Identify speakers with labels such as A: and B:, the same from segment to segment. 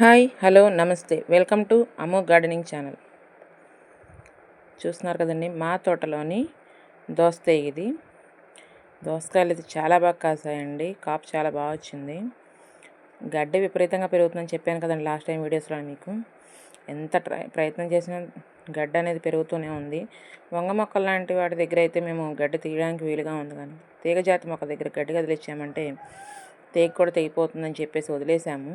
A: Hi hello నమస్తే. Welcome to Ammu gardening channel. చూస్తున్నారు కదండి మా తోటలోని దోసకాయ ఇది. దోసకాయలు అయితే చాలా బాగా కాసాయండి. కాపు చాలా బాగా వచ్చింది. గడ్డి విపరీతంగా పెరుగుతుందని చెప్పాను కదండి లాస్ట్ టైం వీడియోస్లో మీకు. ఎంత ట్రై ప్రయత్నం చేసినా గడ్డ అనేది పెరుగుతూనే ఉంది. వంగ మొక్కలు లాంటి వాటి దగ్గర అయితే మేము గడ్డి తీయడానికి వీలుగా ఉంది కానీ తీగజాతి మొక్క దగ్గర గడ్డి కదిలిచ్చామంటే తీగ కూడా తెగిపోతుందని చెప్పేసి వదిలేసాము.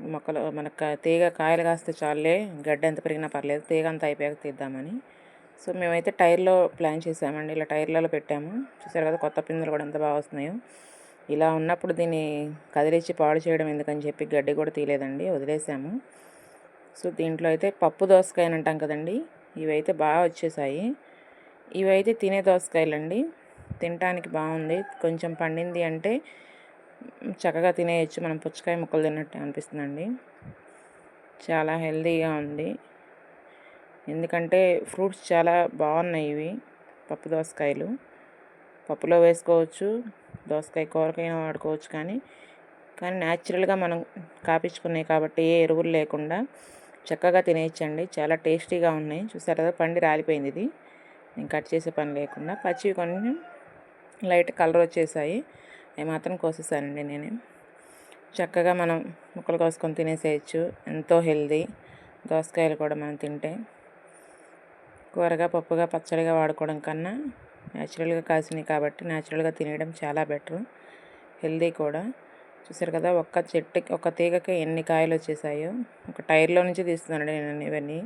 A: మొక్కలు మనకు తీగ కాయలు కాస్తే చాలే గడ్డ ఎంత పెరిగినా పర్లేదు తీగ అంతా అయిపోయాక తీద్దామని. సో మేమైతే టైర్లో ప్లాన్ చేసామండి. ఇలా టైర్లలో పెట్టాము. చూసారు కదా కొత్త పిందులు కూడా ఎంత బాగా వస్తున్నాయో. ఇలా ఉన్నప్పుడు దీన్ని కదిలిచ్చి పాడు చేయడం ఎందుకని చెప్పి గడ్డి కూడా తీయలేదండి వదిలేసాము. సో దీంట్లో అయితే పప్పు దోసకాయ అంటాం కదండి ఇవైతే బాగా వచ్చేసాయి. ఇవైతే తినే దోసకాయలండి. తినటానికి బాగుంది. కొంచెం పండింది అంటే చక్కగా తినేయచ్చు. మనం పుచ్చకాయ ముక్కలు తిన్నట్టు అనిపిస్తుందండి. చాలా హెల్దీగా ఉంది. ఎందుకంటే ఫ్రూట్స్ చాలా బాగున్నాయి ఇవి. పప్పు దోసకాయలు. పప్పులో వేసుకోవచ్చు. దోసకాయ కూరకైనా వాడుకోవచ్చు కానీ. కానీ న్యాచురల్గా మనం కాపించుకున్నాయి కాబట్టి ఏ ఎరువులు లేకుండా చక్కగా తినేయచ్చండి. చాలా టేస్టీగా ఉన్నాయి. చూసారు కదా పండి రాలిపోయింది ఇది. నేను కట్ చేసే పని లేకుండా. పచ్చివి కొన్ని లైట్ కలర్ వచ్చేసాయి. అవి మాత్రం కోసేసానండి నేను. చక్కగా మనం ముక్కలు కోసుకొని తినేసేయచ్చు. ఎంతో హెల్దీ దోసకాయలు కూడా మనం తింటే. కూరగా పప్పుగా పచ్చడిగా వాడుకోవడం కన్నా న్యాచురల్గా కాసినాయి కాబట్టి న్యాచురల్గా తినేయడం చాలా బెటర్. హెల్దీ కూడా. చూసారు కదా ఒక్క చెట్టుకి ఒక తీగకి ఎన్ని కాయలు వచ్చేసాయో. ఒక టైర్లో నుంచి తీస్తున్నానండి నేను ఇవన్నీ.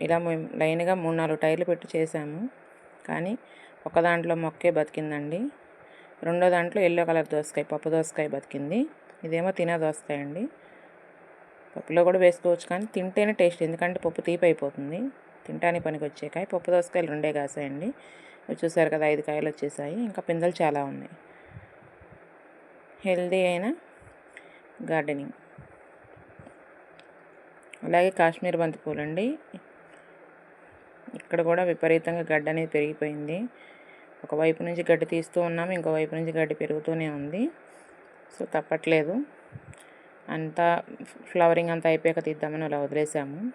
A: ఇలా మేము లైన్గా మూడు నాలుగు టైర్లు పెట్టి చేసాము కానీ ఒక దాంట్లో మొక్కే బతికిందండి. రెండో దాంట్లో ఎల్లో కలర్ దోసకాయ పప్పు దోసకాయ బతికింది. ఇదేమో తినే దోసకాయ అండి. పప్పులో కూడా వేసుకోవచ్చు కానీ తింటేనే టేస్ట్ ఎందుకంటే పప్పు తీపి అయిపోతుంది. తింటానికి పనికి వచ్చే కాయ పప్పు దోసకాయలు రెండే కాసాయండి. చూసారు కదా ఐదు కాయలు వచ్చేసాయి. ఇంకా పిందెలు చాలా ఉన్నాయి. హెల్దీ అయిన గార్డెనింగ్ అలాగే కాశ్మీర్ బంతి పూలండి ఇక్కడ కూడా విపరీతంగా గడ్డ అనేది పెరిగిపోయింది. ఒకవైపు నుంచి గడ్డి తీస్తూ ఉన్నాము ఇంకోవైపు నుంచి గడ్డి పెరుగుతూనే ఉంది. సో తప్పట్లేదు. అంతా ఫ్లవరింగ్ అంతా అయిపోయాక తీద్దామని అలా వదిలేసాము.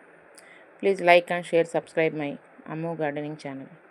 A: Please like and share subscribe my Ammu gardening channel.